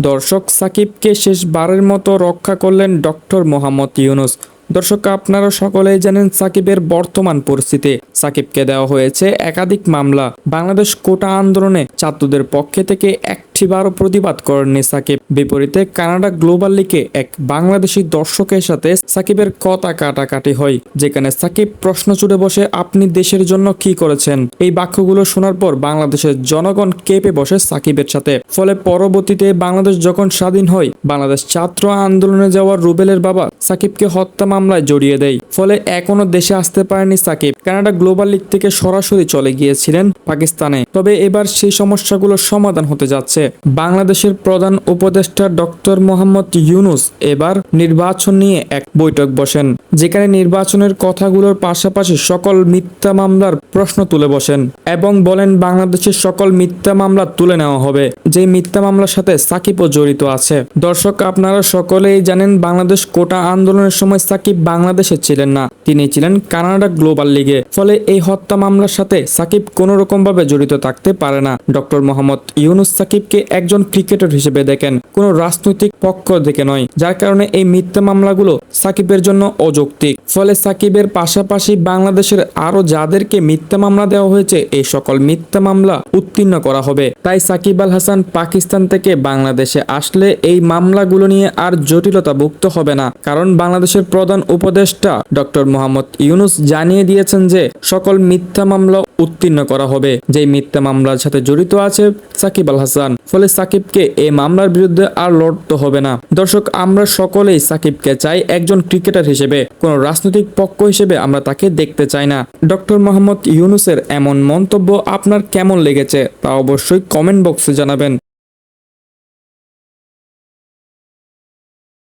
দর্শক সাকিবকে শেষবারের মতো রক্ষা করলেন ডক্টর মোহাম্মদ ইউনুস। দর্শক, আপনারা সকলেই জানেন সাকিবের বর্তমান পরিস্থিতি। সাকিবকে দেওয়া হয়েছে একাধিক মামলা। বাংলাদেশ কোটা আন্দোলনে ছাত্রদের পক্ষে থেকে একটিবারও প্রতিবাদ করেননি সাকিব। বিপরীতে কানাডা গ্লোবাল লিগে এক বাংলাদেশি দর্শকের সাথে সাকিবের কথা কাটাকাটি হয়, যেখানে সাকিব প্রশ্ন ছুড়ে বসে, আপনি দেশের জন্য কি করেছেন? এই বাক্যগুলো শোনার পর বাংলাদেশের জনগণ কেঁপে বসে সাকিবের সাথে। ফলে পরবর্তীতে বাংলাদেশ যখন স্বাধীন হয়, বাংলাদেশ ছাত্র আন্দোলনে যাওয়া রুবেলের বাবা সাকিবকে হত্যা মামলায় জড়িয়ে দেয়। ফলে এখনও দেশে আসতে পারেনি সাকিব। কানাডা গ্লোবাল লিগ থেকে সরাসরি চলে গিয়েছিলেন পাকিস্তানে। তবে এবার সেই সমস্যাগুলোর সমাধান হতে যাচ্ছে। বাংলাদেশের প্রধান উপদেষ্টা ডক্টর মোহাম্মদ ইউনুস এবার নির্বাচন নিয়ে এক বৈঠক বসেন, যেখানে নির্বাচনের কথাগুলোর পাশাপাশি সকল মিথ্যা মামলার প্রশ্ন তুলে বসেন এবং বলেন, বাংলাদেশের সকল মিথ্যা মামলা তুলে নেওয়া হবে। যে মিথ্যা মামলার সাথে সাকিবও জড়িত আছে। দর্শক, আপনারা সকলেই জানেন, বাংলাদেশ কোটা আন্দোলনের সময় সাকিব বাংলাদেশে ছিলেন না। তিনি ছিলেন কানাডা গ্লোবাল লিগে। ফলে এই হত্যা মামলার সাথে সাকিব কোনো রকম ভাবে জড়িত থাকতে পারে না। ডক্টর মোহাম্মদ ইউনুস সাকিবকে একজন ক্রিকেটার হিসেবে দেখেন। কোনো রাজনৈতিক পক্ষ থেকে নয়, যার কারণে এই মিথ্যা মামলাগুলো সাকিবের জন্য অযৌক্তিক। ফলে সাকিবের পাশাপাশি বাংলাদেশের আরও যাদেরকে মিথ্যা মামলা দেওয়া হয়েছে, এই সকল মিথ্যা মামলা উত্তীর্ণ করা হবে। তাই সাকিব আল হাসান পাকিস্তান থেকে বাংলাদেশে আসলে এই মামলাগুলো নিয়ে আর জটিলতা ভুক্ত হবে না। কারণ বাংলাদেশের প্রধান উপদেষ্টা ডক্টর মোহাম্মদ ইউনুস জানিয়ে দিয়েছেন যে, সকল মিথ্যা মামলা উত্তীর্ণ করা হবে। যেই মিথ্যা মামলার সাথে জড়িত আছে সাকিব আল হাসান। ফলে সাকিবকে এই মামলার বিরুদ্ধে আর লড়তে হবে না। দর্শক, আমরা সকলেই সাকিবকে চাই একজন ক্রিকেটার হিসেবে। কোন রাজনৈতিক পক্ষ হিসেবে আমরা তাকে দেখতে চাই না। ডক্টর মোহাম্মদ ইউনুসের এমন মন্তব্য আপনার কেমন লেগেছে তা অবশ্যই কমেন্ট বক্সে জানাবেন।